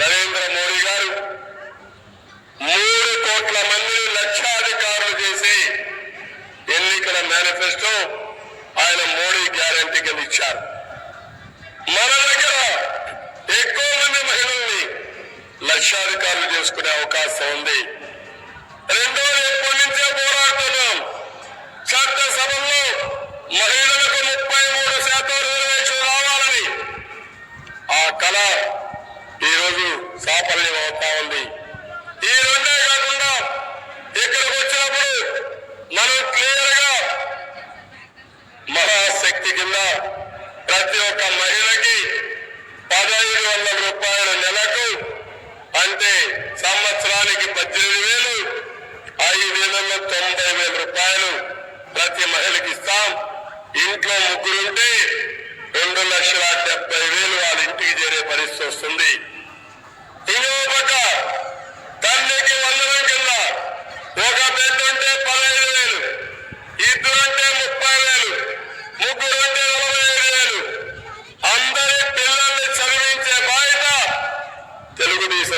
నరేంద్ర మోడీ గారు మూడు కోట్ల మందిని లక్షాధికారులు చేసి ఎన్నికల మేనిఫెస్టో ఆయన మోడీ గ్యారంటీ కింద ఇచ్చారు. మన దగ్గర ఎక్కువ మంది మహిళల్ని లక్షాధికారులు చేసుకునే అవకాశం ఉంది. రెండో ఎప్పటి నుంచే పోరాడుతున్నాం. సాఫల్యం అవుతా ఉంది. ఈ రెండే కాకుండా ఇక్కడికి వచ్చినప్పుడు మనం క్లియర్గా మహాశక్తి కింద ప్రతి ఒక్క మహిళకి పదహైదు వందల రూపాయల నెలకు అంటే సంవత్సరానికి పద్దెనిమిది వేలు ఐదు ఐదేళ్ళలో తొంభై వేల రూపాయలు ప్రతి మహిళకి ఇస్తాం. ఇంట్లో ముగ్గురుంటే రెండు లక్షల డెబ్బై వేలు వాళ్ళ ఇంటికి చేరే పరిస్థితి వస్తుంది.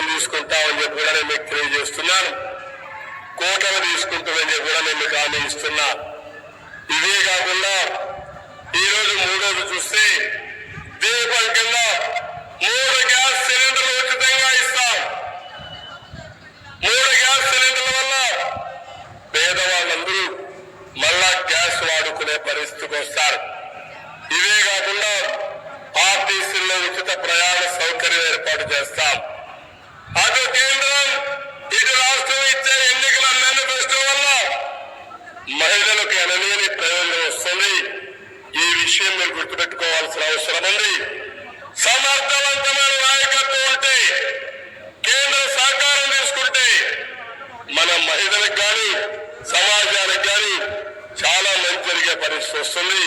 తీసుకుంటామని చెప్పి కూడా నేను మీకు తెలియజేస్తున్నాను. కోటలు తీసుకుంటామని చెప్పి కూడా నేను మీకు హామీ ఇస్తున్నా. ఇదే కాకుండా ఈ రోజు మూడోది చూస్తే దీపం కింద మూడు గ్యాస్ సిలిండర్లు ఉచితంగా ఇస్తాం మూడు గ్యాస్ సిలిండర్ల వల్ల పేదవాళ్ళందరూ మళ్ళా గ్యాస్ వాడుకునే పరిస్థితికి వస్తారు. ఇవే కాకుండా ఆర్టీసీల్లో ఉచిత ప్రయాణ సౌకర్యం ఏర్పాటు చేస్తాం. అటు కేంద్రం ఇటు రాష్ట్రం ఇచ్చే ఎన్నికల మేనిఫెస్టో వల్ల మహిళలకు ఎనలేని ప్రయోజనం వస్తుంది. ఈ విషయం మీరు గుర్తుపెట్టుకోవాల్సిన అవసరం ఉంది. సమర్థవంతమైన నాయకత్వం ఉంటే కేంద్ర సహకారం తీసుకుంటే మన మహిళలకు కానీ సమాజానికి కానీ